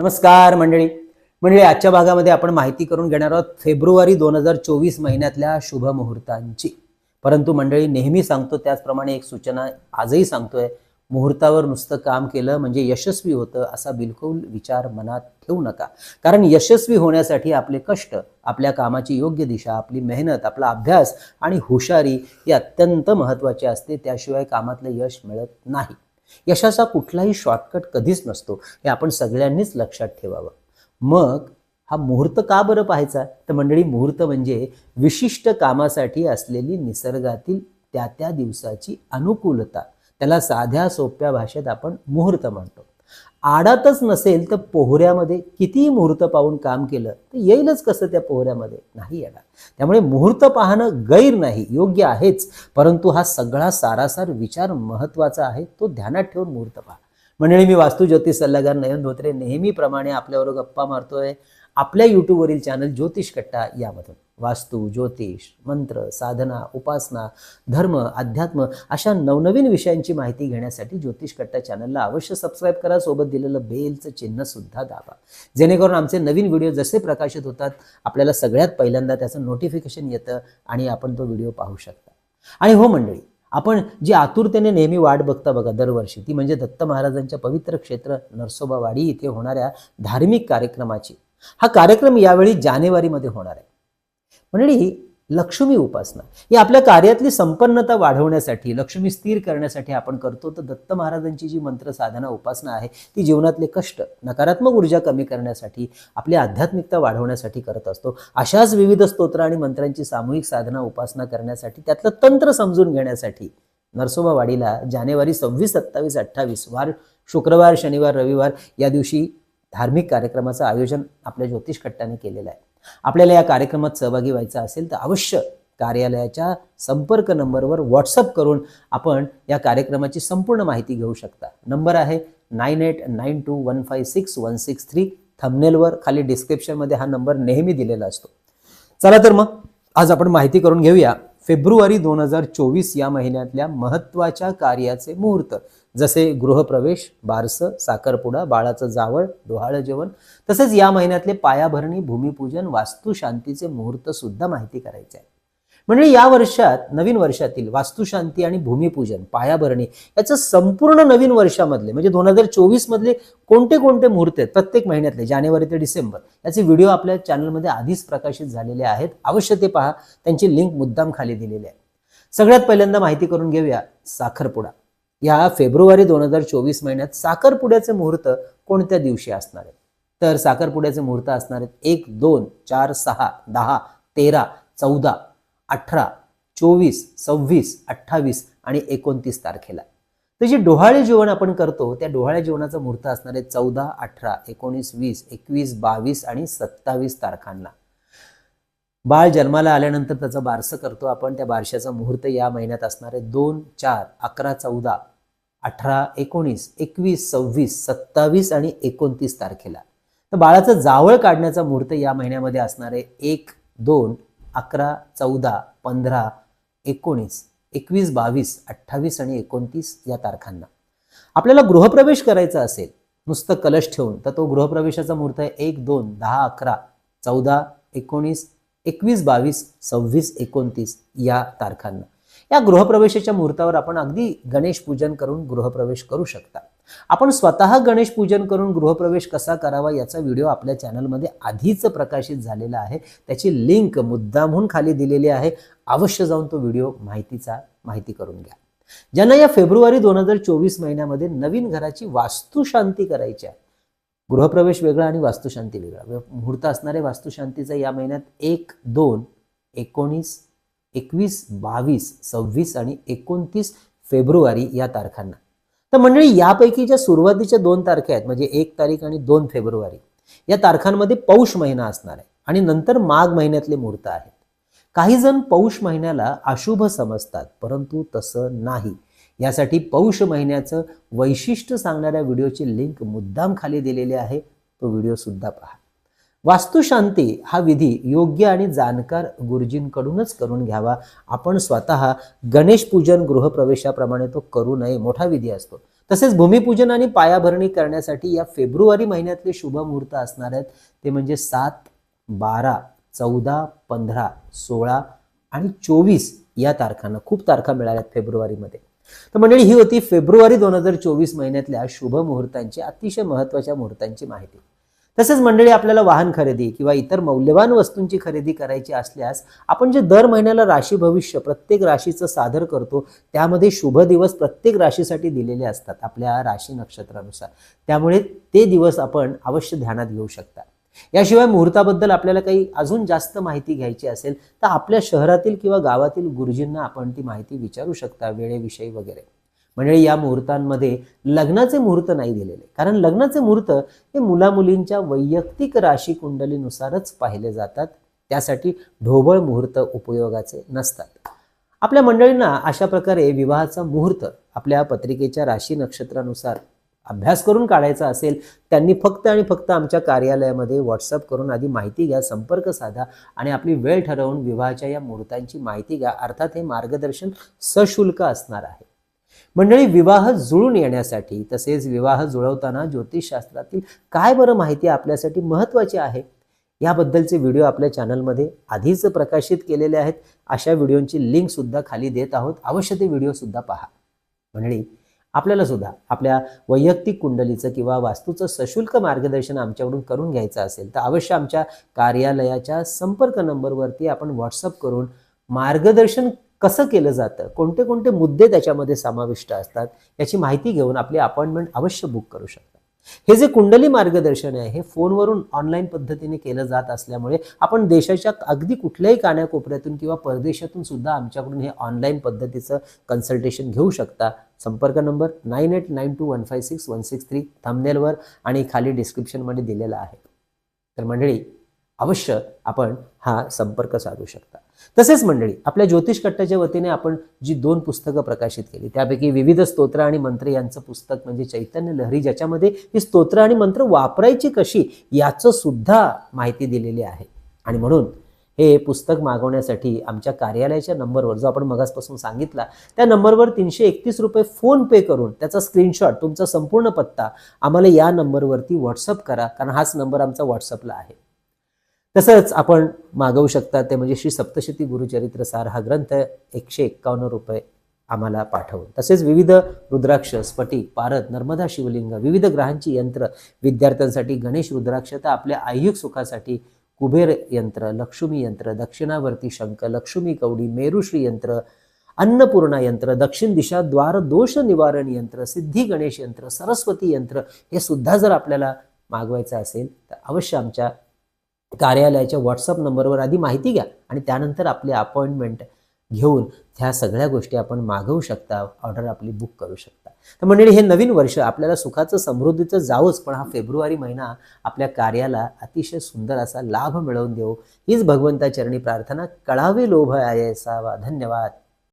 नमस्कार मंडळी. मंडळी आजच्या भागामध्ये आपण माहिती करून घेणार आहोत फेब्रुवारी दोन हजार चोवीस महिन्यातल्या शुभ मुहूर्तांची. परंतु मंडळी नेहमी सांगतो त्याचप्रमाणे एक सूचना आजही सांगतोय. मुहूर्तावर नुसतं काम केलं म्हणजे यशस्वी होतं असा बिलकुल विचार मनात ठेवू नका. कारण यशस्वी होण्यासाठी आपले कष्ट आपल्या कामाची योग्य दिशा आपली मेहनत आपला अभ्यास आणि हुशारी ही अत्यंत महत्त्वाची असते. त्याशिवाय कामातलं यश मिळत नाही. यशाचा कुठलाही शॉर्टकट कधीच नसतो. हे आपण सगळ्यांनीच लक्षात ठेवावं. मग हा मुहूर्त का बरं पाहायचा? तर मंडळी मुहूर्त म्हणजे विशिष्ट कामासाठी असलेली निसर्गातील त्या त्या दिवसाची अनुकूलता. त्याला साध्या सोप्या भाषेत आपण मुहूर्त म्हणतो. आडातच नसेल तर पोहऱ्यामध्ये कितीही मुहूर्त पाहून काम केलं तर येईलच कसं त्या पोहऱ्यामध्ये? नाही येणार. त्यामुळे मुहूर्त पाहणं गैर नाही योग्य आहेच. परंतु हा सगळा सारासार विचार महत्त्वाचा आहे तो ध्यानात ठेवून मुहूर्त पहा. मंडळी मी वास्तू ज्योतिष सल्लागार नयन धोत्रे नेहमीप्रमाणे आपल्याबरोबर गप्पा मारतोय. आपल्या यूट्यूबवरील चॅनल ज्योतिष कट्टा यामधून. वास्तू ज्योतिष मंत्र साधना उपासना धर्म अध्यात्म अशा नवनवीन विषयांची माहिती घेण्यासाठी ज्योतिष कट्टा चॅनलला अवश्य सबस्क्राईब करा. सोबत दिलेलं बेलचं चिन्ह सुद्धा दाबा. जेणेकरून आमचे नवीन व्हिडिओ जसे प्रकाशित होतात आपल्याला सगळ्यात पहिल्यांदा त्याचं नोटिफिकेशन येतं आणि आपण तो व्हिडिओ पाहू शकता. आणि हो मंडळी आपण जी आतुरतेने नेहमी वाट बघता बघा दरवर्षी ती म्हणजे दत्त महाराजांच्या पवित्र क्षेत्र नरसोबावाडी इथे होणाऱ्या धार्मिक कार्यक्रमाची. हा कार्यक्रम यावेळी जानेवारीमध्ये होणार आहे. मंडळी लक्ष्मी उपासना. ही आपल्या कार्यातली संपन्नता वाढवण्यासाठी लक्ष्मी स्थिर करण्यासाठी आपण करतो. तर दत्त महाराजांची जी मंत्र साधना उपासना आहे ती जीवनातले कष्ट नकारात्मक ऊर्जा कमी करण्यासाठी आपली आध्यात्मिकता वाढवण्यासाठी करत असतो. अशाच विविध स्तोत्र आणि मंत्रांची सामूहिक साधना उपासना करण्यासाठी त्यातलं तंत्र समजून घेण्यासाठी नरसोबावाडीला जानेवारी सव्वीस सत्तावीस अठ्ठावीस वार शुक्रवार शनिवार रविवार या दिवशी धार्मिक कार्यक्रमाचं आयोजन आपल्या ज्योतिष खट्टाने केलेलं आहे. आपल्याला या कार्यक्रमात सहभागी व्हायचं असेल तर अवश्य कार्यालयाच्या संपर्क नंबरवर व्हॉट्सअप करून आपण या कार्यक्रमाची संपूर्ण माहिती घेऊ शकता. नंबर आहे nine eight nine two one five six one six three. थंबनेलवर खाली डिस्क्रिप्शनमध्ये हा नंबर नेहमी दिलेला असतो. चला तर मग आज आपण माहिती करून घेऊया. फेब्रुवारी दोन हजार चोवीस या महिन्यातल्या महत्त्वाच्या कार्याचे मुहूर्त. जसे गृहप्रवेश बारसं साखरपुडा बाळाचं जावळ डोहाळं जेवण. तसेच या महिन्यातले पायाभरणी भूमिपूजन वास्तुशांतीचे मुहूर्त सुद्धा माहिती करायचे आहे. म्हणजे या वर्षात नवीन वर्षातील वास्तुशांती आणि भूमिपूजन पायाभरणी याचं संपूर्ण नवीन वर्षामधले म्हणजे दोन हजार चोवीस मधले कोणते कोणते मुहूर्त आहेत प्रत्येक महिन्यातले जानेवारी ते डिसेंबर याचे व्हिडिओ आपल्या चॅनलमध्ये आधीच प्रकाशित झालेले आहेत. अवश्य ते पहा. त्यांची लिंक मुद्दाम खाली दिलेली आहे. सगळ्यात पहिल्यांदा माहिती करून घेऊया साखरपुडा. या फेब्रुवारी दोन हजार चोवीस महिन्यात साखरपुड्याचे मुहूर्त कोणत्या दिवशी असणार आहेत? तर साखरपुड्याचे मुहूर्त असणार आहेत एक दोन चार सहा दहा तेरा चौदा अठरा चोवीस सव्वीस अठ्ठावीस आणि एकोणतीस तारखेला. तर जे डोहाळे जेवण आपण करतो त्या डोहाळे जेवणाचा मुहूर्त असणार आहे चौदा अठरा एकोणीस वीस एकवीस बावीस आणि सत्तावीस तारखांना. बाळ जन्माला आल्यानंतर त्याचं बारसं करतो आपण त्या बारशाचा मुहूर्त या महिन्यात असणार आहे दोन चार अकरा चौदा अठरा एकोणीस एकवीस सव्वीस सत्तावीस आणि एकोणतीस तारखेला. तर बाळाचं जावळ काढण्याचा मुहूर्त या महिन्यामध्ये असणार आहे एक दोन अकरा चौदा पंधरा एकोणीस एकवीस बावीस अठ्ठावीस आणि एकोणतीस या तारखांना. आपल्याला गृहप्रवेश करायचा असेल नुसतं कलश ठेवून तर तो गृहप्रवेशाचा मुहूर्त आहे एक दोन दहा अकरा चौदा एकोणीस एकवीस बावीस सव्वीस एकोणतीस या तारखांना. या गृहप्रवेशाच्या मुहूर्तावर आपण अगदी गणेश पूजन करून गृहप्रवेश करू शकता. आपण स्वतः गणेश पूजन करून गृहप्रवेश कसा करावा याचा व्हिडिओ आपल्या चॅनलमध्ये आधीच प्रकाशित झालेला आहे. त्याची लिंक मुद्दामहून खाली दिलेली आहे. अवश्य जाऊन तो व्हिडिओ माहितीचा माहिती करून घ्या. ज्यांना या फेब्रुवारी दोन हजार चोवीस महिन्यामध्ये नवीन घराची वास्तुशांती करायची आहे गृहप्रवेश वेगळा आणि वास्तुशांती वेगळा. मुहूर्त असणारे वास्तुशांतीचा या महिन्यात एक दोन एकोणीस एकवीस बावीस सव्वीस आणि एकोणतीस फेब्रुवारी या तारखांना. तर मंडळी यापैकी ज्या सुरुवातीच्या दोन तारखे आहेत म्हणजे एक तारीख आणि दोन फेब्रुवारी या तारखांमध्ये पौष महिना असणार आहे आणि नंतर माघ महिन्यातले मुहूर्त आहेत. काही जण पौष महिन्याला अशुभ समजतात परंतु तसं नाही. यासाठी पौष महिन्याचं वैशिष्ट्य सांगणाऱ्या व्हिडिओची लिंक मुद्दाम खाली दिलेली आहे. तो व्हिडिओ सुद्धा पहा. वास्तुशांती हा विधी योग्य आणि जाणकार गुरुजींकडूनच करून घ्यावा. आपण स्वतः गणेश पूजन गृहप्रवेशाप्रमाणे तो करू नये मोठा विधी असतो. तसेच भूमिपूजन आणि पायाभरणी करण्यासाठी या फेब्रुवारी महिन्यातले शुभ मुहूर्त असणार आहेत. ते म्हणजे सात बारा चौदा पंधरा सोळा आणि चोवीस या तारखांना खूप तारखा मिळाल्यात फेब्रुवारीमध्ये. तर मंडळी ही होती फेब्रुवारी दोन हजार चोवीस महिन्यातल्या शुभ मुहूर्तांची अतिशय महत्त्वाच्या मुहूर्तांची माहिती. तसेच मंडळी आपल्याला वाहन खरेदी किंवा इतर मौल्यवान वस्तूंची खरेदी करायची असल्यास आपण जे दर महिन्याला राशी भविष्य प्रत्येक राशीचं सादर करतो त्यामध्ये शुभ दिवस प्रत्येक राशीसाठी दिलेले असतात आपल्या राशी नक्षत्रानुसार. त्यामुळे ते दिवस आपण अवश्य ध्यानात घेऊ शकता. याशिवाय मुहूर्ताबद्दल आपल्याला काही अजून जास्त माहिती घ्यायची असेल तर आपल्या शहरातील किंवा गावातील गुरुजींना आपण ती माहिती विचारू शकता वेळेविषयी वगैरे. म्हणजे या मुहूर्तांमध्ये लग्नाचे मुहूर्त नाही दिलेले. कारण लग्नाचे मुहूर्त हे मुलामुलींच्या वैयक्तिक राशी कुंडलीनुसारच पाहिले जातात. त्यासाठी ढोबळ मुहूर्त उपयोगाचे नसतात. आपल्या मंडळींना अशा प्रकारे विवाहाचा मुहूर्त आपल्या पत्रिकेच्या राशी नक्षत्रानुसार अभ्यास करून काढायचा असेल त्यांनी फक्त आणि फक्त आमच्या कार्यालयामध्ये व्हॉट्सअप करून आधी माहिती घ्या संपर्क साधा आणि आपली वेळ ठरवून विवाहाच्या या मुहूर्तांची माहिती घ्या. अर्थात हे मार्गदर्शन सशुल्क असणार आहे. मंडळी विवाह जुळून येण्यासाठी तसेच विवाह जुळवताना ज्योतिषशास्त्रातील काय बरं माहिती आपल्यासाठी महत्त्वाची आहे याबद्दलचे व्हिडिओ आपल्या चॅनलमध्ये आधीच प्रकाशित केलेले आहेत. अशा व्हिडिओंची लिंक सुद्धा खाली देत आहोत. अवश्य ते व्हिडिओ सुद्धा पहा. मंडळी आपल्याला सुद्धा आपल्या वैयक्तिक कुंडलीचं किंवा वास्तूचं सशुल्क मार्गदर्शन आमच्याकडून करून घ्यायचं असेल तर अवश्य आमच्या कार्यालयाच्या संपर्क नंबरवरती आपण व्हॉट्सअप करून मार्गदर्शन कसं केलं जातं? कोणते कोणते मुद्दे त्याच्यामध्ये समाविष्ट असतात? याची माहिती घेऊन आपली अपॉइंटमेंट अवश्य बुक करू शकता. हे जे कुंडली मार्गदर्शन आहे हे फोनवरून ऑनलाईन पद्धतीने केलं जात असल्यामुळे आपण देशाच्या अगदी कुठल्याही कानाकोपऱ्यातून किंवा परदेशातून सुद्धा आमच्याकडून हे ऑनलाईन पद्धतीचं कन्सल्टेशन घेऊ शकता. संपर्क number nine eight nine two one five six one six three थंबनेलवर आणि खाली डिस्क्रिप्शनमध्ये दिलेला आहे. तर मंडळी अवश्य आपण हा संपर्क साधू शकता. तसेच मंडळी आपल्या ज्योतिष कट्टाच्या वतीने आपण जी दोन पुस्तकं प्रकाशित केली त्यापैकी विविध स्तोत्र आणि मंत्र यांचं पुस्तक म्हणजे चैतन्य लहरी ज्याच्यामध्ये ही स्तोत्र आणि मंत्र वापरायची कशी याचं सुद्धा माहिती दिलेली आहे. आणि म्हणून हे पुस्तक मागवण्यासाठी आमच्या कार्यालयाच्या नंबरवर जो आपण मगासपासून सांगितला त्या नंबरवर तीनशे एकतीस रुपये फोन पे करून त्याचा स्क्रीनशॉट तुमचा संपूर्ण पत्ता आम्हाला या नंबरवरती व्हॉट्सअप करा कारण हाच नंबर आमचा व्हॉट्सअपला आहे. तसंच आपण मागवू शकता ते म्हणजे श्री सप्तशती गुरुचरित्र सार हा ग्रंथ एकशे एक्कावन्न रुपये आम्हाला पाठवून. तसेच विविध रुद्राक्ष स्फटिक पारद नर्मदा शिवलिंग विविध ग्रहांची यंत्र विद्यार्थ्यांसाठी गणेश रुद्राक्ष तर आपल्या आयुक सुखासाठी कुबेर यंत्र लक्ष्मी यंत्र दक्षिणावर्ती शंख लक्ष्मी कवडी मेरुश्री यंत्र अन्नपूर्णा यंत्र दक्षिण दिशा द्वार दोष निवारण यंत्र सिद्धी गणेश यंत्र सरस्वती यंत्र हे सुद्धा जर आपल्याला मागवायचं असेल तर अवश्य आमच्या कार्यालयाच्या व्हॉट्सअप नंबरवर आधी माहिती घ्या आणि त्यानंतर आपली अपॉइंटमेंट घेऊन ह्या सगळ्या गोष्टी आपण मागवू शकता ऑर्डर आपली बुक करू शकता. तर मंडळी हे नवीन वर्ष आपल्याला सुखाचं समृद्धीचं जावंच पण हा फेब्रुवारी महिना आपल्या कार्याला अतिशय सुंदर असा लाभ मिळवून देऊ हीच भगवंताचरणी प्रार्थना. कळावे लोभ आहे असावा धन्यवाद.